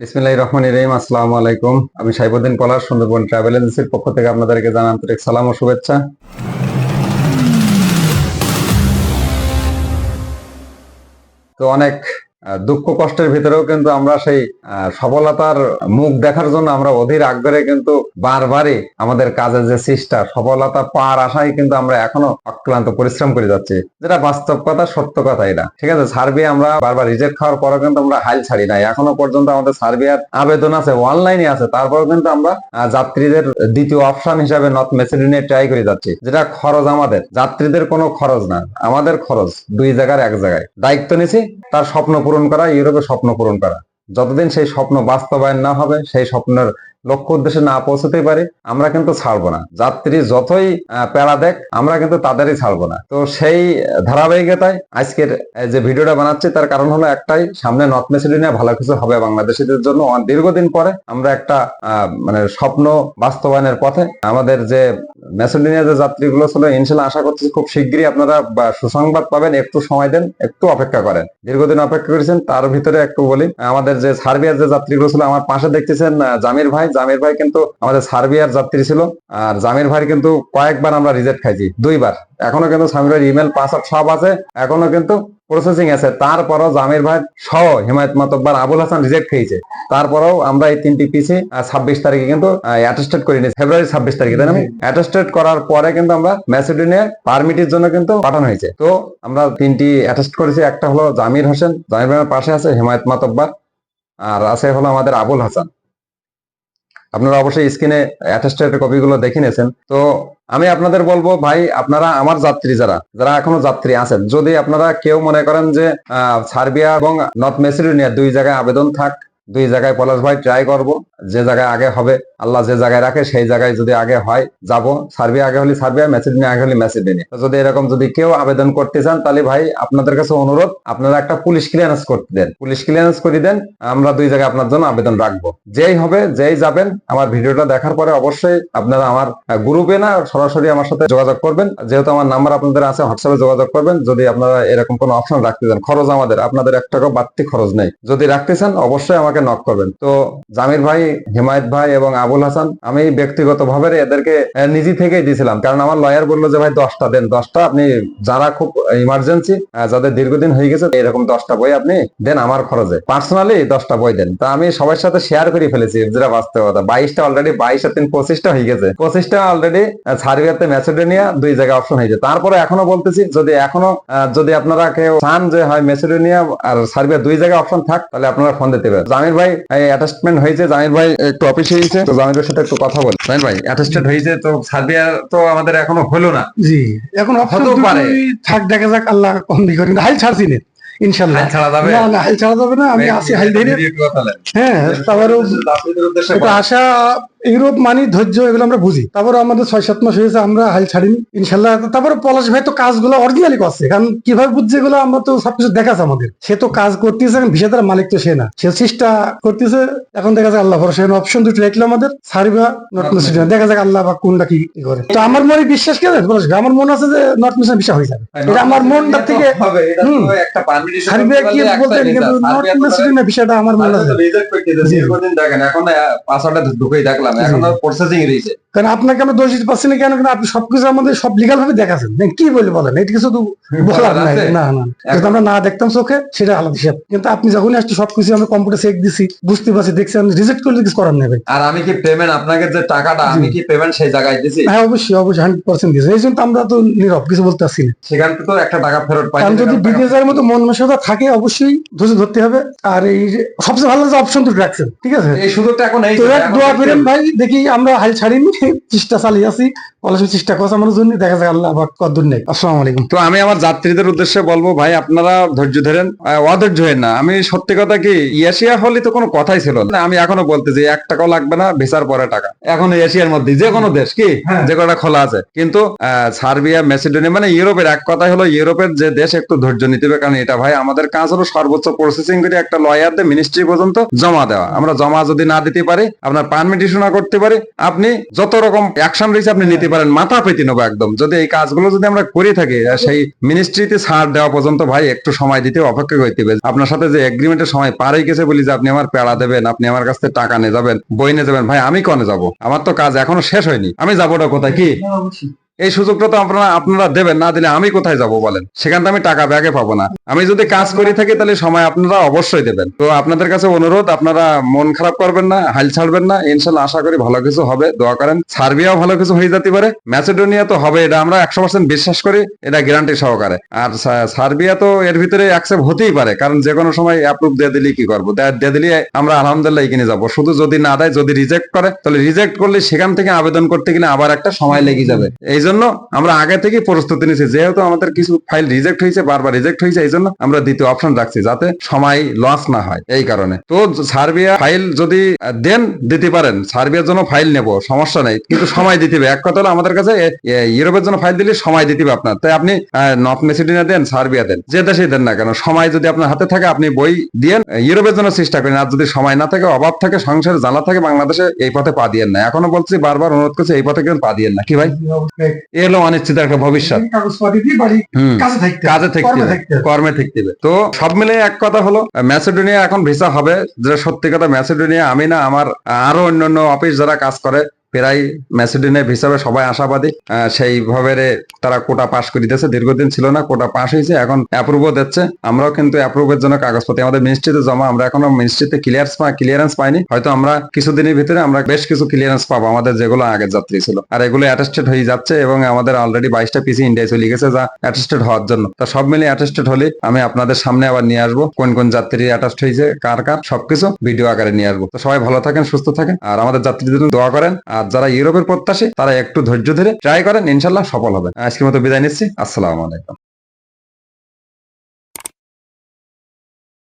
বিসমিল্লাহির রহমানির রহিম, আসসালামু আলাইকুম। আমি সাইবুদ্দিন পলাশ, সুন্দরবন ট্রাভেল এজেন্সির পক্ষ থেকে আপনাদেরকে জানান আন্তরিক সালাম ও শুভেচ্ছা। তো অনেক দুঃখ কষ্টের ভিতরেও কিন্তু আমরা সেই সফলতার মুখ দেখার জন্য আমরা অধীর আগ্রহে কিন্তু বারবারই আমাদের কাজের যে চেষ্টা সফলতা পাওয়ার আশায় কিন্তু আমরা এখনও অক্লান্ত পরিশ্রম করে যাচ্ছি। যেটা বাস্তব কথা, সত্য কথা এটা। ঠিক আছে সার্বিয়া আমরা বারবার রিজেক্ট খাওয়ার পরেও কিন্তু আমরা হাইল ছাড়ি নাই। এখনও পর্যন্ত আমাদের সার্বিয়ার আবেদন আছে অনলাইনে আছে। তারপরেও কিন্তু আমরা যাত্রীদের দ্বিতীয় অপশন হিসাবে নর্থ মেসিডোনিয়া ট্রাই করে যাচ্ছি। যেটা খরচ আমাদের। যাত্রীদের কোনো খরচ না, আমাদের খরচ। দুই জায়গার এক জায়গায়। দায়িত্ব নিছি, তার স্বপ্ন পূরণ করা ইউরোপে স্বপ্ন পূরণ করা। যতদিন সেই স্বপ্ন বাস্তবায়ন না হবে, সেই স্বপ্নের লক্ষ্য উদ্দেশ্যে না পৌঁছতে পারি, আমরা কিন্তু ছাড়বো না। যাত্রী যতই প্যারা দেখ, আমরা কিন্তু তাদেরই ছাড়বো না। তো সেই ধারাবাহিকতায় আজকের যে ভিডিওটা বানাচ্ছি, তার কারণ হলো একটাই, সামনে নর্থ মেসিডোনিয়া ভালো কিছু হবে বাংলাদেশিদের জন্য। দীর্ঘদিন পরে আমরা একটা মানে স্বপ্ন বাস্তবায়নের পথে আমাদের যে মেসিডোনিয়া যে যাত্রীগুলো ছিল, ইনশাল্লাহ আশা করছি খুব শীঘ্রই আপনারা সুসংবাদ পাবেন, একটু সময় দেন, একটু অপেক্ষা করেন। দীর্ঘদিন অপেক্ষা করেছেন, তার ভিতরে একটু বলি, আমাদের যে সার্বিয়ার যে যাত্রীগুলো ছিল, আমার পাশে দেখতেছেন জামির ভাই। জামির ভাই কিন্তু আমাদের সার্বিয়ার যাত্রী ছিল, আর জামির ভাই কিন্তু কয়েকবার আমরা রিজেক্ট খাইছি, দুইবার। এখনও কিন্তু সামির ভাইয়ের ইমেল, পাসওয়ার্ড সব আছে, এখনও কিন্তু প্রসেসিং আছে। তারপরও জামির ভাই সহ হিমায়ত মাতব্বার আবুল হাসান রিজেক্ট খেয়েছে। তারপরেও আমরা এই তিনটি পিসি ছাব্বিশ তারিখে কিন্তু অ্যাটেস্টেড করে নিয়েছি। ফেব্রুয়ারি ছাব্বিশ তারিখে, তাই না? অ্যাটেস্টেড করার পরে কিন্তু আমরা ম্যাসিডোনিয়া পারমিটের জন্য কিন্তু পাঠানো হয়েছে। তো আমরা তিনটি অ্যাটেস্ট করেছি। একটা হলো জামির হোসেন, জামির ভাইয়ের পাশে আছে হিমায়ত মাতব্বার, আর আছে হলো আমাদের আবুল হাসান। আপনারা অবশ্যই স্ক্রিনে অ্যাটেস্টেড কপিগুলো দেখে নিয়েছেন। তো আমি আপনাদের বলব, ভাই, আপনারা আমার যাত্রী যারা যারা এখনও যাত্রী আছেন, যদি আপনারা কেউ মনে করেন যে সার্বিয়া এবং নর্থ মেসিডোনিয়া দুই জায়গায় আবেদন থাক, দুই জায়গায় পলাশ ভাই ট্রাই করব যে জায়গায় আগে হবে, আল্লাহ যে জায়গায় রাখে সেই জায়গায় যদি আগে হয়, যাব। সার্বিয়া আগে হলে সার্বিয়া মেসিডোনিয়া আগে হলে মেসিডোনিয়া তো যদি এরকম যদি কেউ আবেদন করতে চান, তাহলে ভাই আপনাদের কাছে অনুরোধ, আপনারা একটা পুলিশ ক্লিয়ারেন্স করতে দেন। পুলিশ ক্লিয়ারেন্স করে দেন, আমরা দুই জায়গায় আপনার জন্য আবেদন রাখব। যেই হবে, যেই যাবেন, আমার ভিডিওটা দেখার পরে অবশ্যই আপনারা আমার গ্রুপে না সরাসরি আমার সাথে যোগাযোগ করবেন। যেহেতু আমার নাম্বার আপনাদের আছে হোয়াটসঅ্যাপে যোগাযোগ করবেন। যদি আপনারা এরকম কোনো অপশন রাখতে চান, খরচ আমাদের, আপনাদের এক টাকা বাড়তি খরচ নেই। যদি রাখতে চান, অবশ্যই আমাকে নক করবেন। তো জামির ভাই হিমায়ত ভাই এবং আবুল হাসান, আমি ব্যক্তিগত ভাবে এদেরকে নিজে থেকেই দিয়েছিলাম কারণ আমার লয়ার বলল যে, ভাই, দশটা দেন, দশটা, আপনি যারা খুব ইমার্জেন্সি যাদের দীর্ঘদিন হয়ে গেছে, এরকম দশটা বই আপনি দেন আমার খরচে। পার্সোনালি দশটা বই দেন। তা আমি সবার সাথে শেয়ার করে ফেলেছি, যেটা বাস্তবতা। বাইশটা অলরেডি বাইশ তিন, পঁচিশটা হয়ে গেছে। পঁচিশটা অলরেডি সার্বিয়াতে ম্যাসেডোনিয়া দুই জায়গায় অপশন হয়েছে। তারপরে এখনও বলতেছি, যদি এখনও যদি আপনারা কেউ চান যে, হয় মেসিডোনিয়া আর সার্বিয়া দুই জায়গায় অপশন থাক, তাহলে আপনারা ফোন দিতে পারেন। জামির ভাই অ্যাটাচমেন্ট হয়েছে। জামির ভাই একটু অফিসে এসে তো জামির সাথে একটু কথা বল। জামির ভাই অ্যাটেস্টেড হয়েছে তো সার্বিয়া তো আমাদের এখনও হলো না। জি এখন হতে হতেও পারে। থাক দেখা যাক আল্লাহ কম দি করেন হাইল ছাড়ছি না ইনশাল্লাহ। হাল ছাড়া যাবে? না না হাইল ছাড়া যাবে না আমি আসি হাল ধরে। একটু হ্যাঁ বলেন। আশা ইউরোপ মানি ধৈর্য এগুলো আমরা বুঝি। তারপর আমাদের ছয় সাত মাস হয়েছে আমরা হাল ছাড়িনি ইনশাল্লাহ। তারপরে পলাশ ভাই তো কাজগুলো অরিজিনালি করছে কারণ কীভাবে বুঝছে এগুলো আমরা তো সবকিছু দেখাছে আমাদের। সে তো কাজ করতেছে ভিসাদার মালিক তো সে না। সে চেষ্টা করতেছে এখন দেখা যাক আল্লাহ ভরসা অপশন দুটো রাখল আমাদের সারিবা নর্থ মেসিডোনিয়া দেখা যাক আল্লাহ বা কোনটা কি কি করে। তো আমার মনে বিশ্বাস করে পলাশ আমার মনে আছে যে নর্থ মেসিডোনিয়া ভিসা হয়ে যাবে। এটা আমার মনটা থেকে করতে কি বলতে কিন্তু নর্থ তো ভিসাটা আমার মনে আছে। দেখেন, এখন পাসওয়ার্ডটা ঢুকেই দেখলাম। এখন প্রসেসিং রয়েছে। কারণ আপনাকে আমরা দোষ দিতে পারছি না কেন কারণ আপনি সবকিছু আমাদের সব লিগাল ভাবে দেখাচ্ছেন কি বলে বলেন? এটা কিছু তো বলার নাই। না না। আমরা না দেখতাম চোখে সেটা আলাদা হিসাব। কিন্তু আপনি যখনই আসছে সবকিছু আমরা কম্পিউটার চেক দিছি বুঝতে পারছি দেখছি আমি রিজেক্ট করলে কিছু করার নেই আর আমি কি পেমেন্ট আপনাকে যে টাকাটা আমি কি পেমেন্ট সেই জায়গায় দিছি? হ্যাঁ অবশ্যই অবশ্যই হান্ড্রেড পার্সেন্ট দিয়েছে। এই জন্য আমরা তো নীরব কিছু বলতে পারছি না। সেখান থেকে তো একটা টাকা ফেরত পাই কারণ যদি বিদেশের মতো মন মানসিকতা থাকে অবশ্যই ধৈর্য ধরতে হবে। আর এই সবচেয়ে ভালো যে অপশন দুটো রাখছেন ঠিক আছে? এই সুযোগটা এখন এই দোয়া করেন ভাই দেখি আমরা হাল ছাড়িনি চেষ্টা চালিয়ে আছি পলাশের চেষ্টা করছে আমার জন্য দেখা যায় আল্লাহ কদ্দুর নেই আসসালামু আলাইকুম। তো আমি আমার যাত্রীদের উদ্দেশ্যে বলব ভাই আপনারা ধৈর্য ধরেন অধৈর্য হন না। আমি সত্যি কথা কি এশিয়া হলে তো কোনো কথাই ছিল না। আমি এখনও বলতে যে এক টাকাও লাগবে না ভিসার পরে টাকা। এখন এশিয়ার মধ্যে যে কোনো দেশ কি হ্যাঁ। যে কটা খোলা আছে। কিন্তু সার্বিয়া মেসিডোনিয়া মানে ইউরোপের এক কথাই হলো ইউরোপের যে দেশ একটু ধৈর্য নিতে হবে। কারণ এটা ভাই আমাদের কাজ হলো সর্বোচ্চ প্রসেসিং করে একটা লয়ারদের মিনিস্ট্রি পর্যন্ত জমা দেওয়া। আমরা জমা যদি না দিতে পারি আপনার পারমিট ইস্যু না করতে পারি, আপনি যত রকম অ্যাকশন রয়েছে আপনি নিতে পারেন। মাথা পেতে নেব একদম। যদি এই কাজগুলো যদি আমরা করে থাকি সেই মিনিস্ট্রিতে ছাড় দেওয়া পর্যন্ত ভাই একটু সময় দিতে অপেক্ষা করতে হবে। আপনার সাথে যে এগ্রিমেন্টের সময় পারে গেছে বলি যে আপনি আমার পেড়া দেবেন, আপনি আমার কাছ থেকে টাকা নিয়ে যাবেন, বই নিয়ে যাবেন, ভাই আমি কনে যাব? আমার তো কাজ এখনও শেষ হয়নি। আমি যাবোটা কোথায়? কি? এই সুযোগটা তো আপনারা আপনারা দেবেন, না দিলে আমি কোথায় যাব বলেন? সেখান থেকে আমি টাকা ব্যাগে পাবো না। আমি যদি কাজ করে থাকি, তাহলে সময় আপনারা অবশ্যই দেবেন। তো আপনাদের কাছে অনুরোধ, আপনারা মন খারাপ করবেন না, হাল ছাড়বেন না। ইনশাল্লাহ আশা করি ভালো কিছু হবে, দোয়া করেন। সার্বিয়াও ভালো কিছু হয়ে যেতে পারে। ম্যাসেডোনিয়া তো হবে, এটা আমরা একশো পার্সেন্ট বিশ্বাস করি, এটা গ্যারান্টি সহকারে। আর সার্বিয়া তো এর ভিতরে অ্যাকসেপ্ট হতেই পারে, কারণ যে কোনো সময় অ্যাপ্রুভ দিয়ে দিলে কি করব? দেয়া- দিলে আমরা আলহামদুলিল্লাহ এগিয়ে যাব। শুধু যদি না দেয়, যদি রিজেক্ট করে, তাহলে রিজেক্ট করলে সেখান থেকে আবেদন করতে গেলে আবার একটা সময় লেগে যাবে। এই জন্য আমরা আগে থেকে প্রস্তুতি নিয়েছি। যেহেতু আমাদের কিছু ফাইল রিজেক্ট হয়েছে, বারবার রিজেক্ট হয়েছে এই জন্য আমরা দ্বিতীয় অপশন রাখছি যাতে সময় লস না হয় এই কারণে। তো সার্বিয়া ফাইল যদি দেন, দিতে পারেন। সার্বিয়ার জন্য ফাইল নেব, সমস্যা নেই। কিন্তু সময় দিতে হবে। এক কথা হলো আমাদের কাছে ইউরোপের জন্য ফাইল দিলে সময় দিতে হবে আপনার। তাই আপনি নর্থ মেসিডোনিয়া দেন, সার্বিয়া দেন। যে দেশে দেন না কেন, সময় যদি আপনার হাতে থাকে, আপনি বই দিয়েন ইউরোপের জন্য চেষ্টা করেন। আর যদি সময় না থাকে, অভাব থাকে, সংসার জ্বালা থাকে, বাংলাদেশে এই পথে পা দিয়েন না। এখনও বলছি, বারবার অনুরোধ করছি, এই পথে কিন্তু পা দিয়েন না। কি ভাই? এ হলো অনিশ্চিত একটা ভবিষ্যৎ। কাজে থাকতে কর্মে থাকতে। তো সব মিলে এক কথা হলো ম্যাসেডোনিয়া এখন ভিসা হবে। যেটা সত্যি কথা ম্যাসেডোনিয়া আমি না আমার আরও অন্যান্য অফিস যারা কাজ করে প্রায় ম্যাসেডোনিয়া ভিসাবে সবাই আশাবাদী সেইভাবে তারা কোটা পাস করে দিতেছে দীর্ঘদিন ছিল না, কোটা পাস হয়েছে, এখন অ্যাপ্রুভও দিচ্ছে। আমরাও কিন্তু অ্যাপ্রুভের জন্য কাগজপত্র, আমাদের মিনিস্ট্রিতে জমা, আমরা এখনও মিনিস্ট্রিতে ক্লিয়ারেন্স ক্লিয়ারেন্স পাইনি। হয়তো আমরা কিছুদিনের ভিতরে আমরা বেশ কিছু ক্লিয়ারেন্স পাবো, আমাদের যেগুলো আগের যাত্রী ছিল। আর এগুলো অ্যাটেস্টেড হয়ে যাচ্ছে এবং আমাদের অলরেডি বাইশটা পিসি ইন্ডিয়ায় চলে গেছে, যা অ্যাটেস্টেড হওয়ার জন্য। তা সব মিলে অ্যাটেস্টেড হলে আমি আপনাদের সামনে আবার নিয়ে আসব, কোন কোন যাত্রী অ্যাটাস্ট হয়েছে, কার কার, সবকিছু ভিডিও আকারে নিয়ে আসব। তো সবাই ভালো থাকেন, সুস্থ থাকেন, আর আমাদের যাত্রীদের দোয়া করেন আর যারা ইউরোপের প্রত্যাশী, তারা একটু ধৈর্য ধরে ট্রাই করেন, ইনশাল্লাহ সফল হবে। আজকের মতো বিদায় নিচ্ছি। আসসালামু আলাইকুম।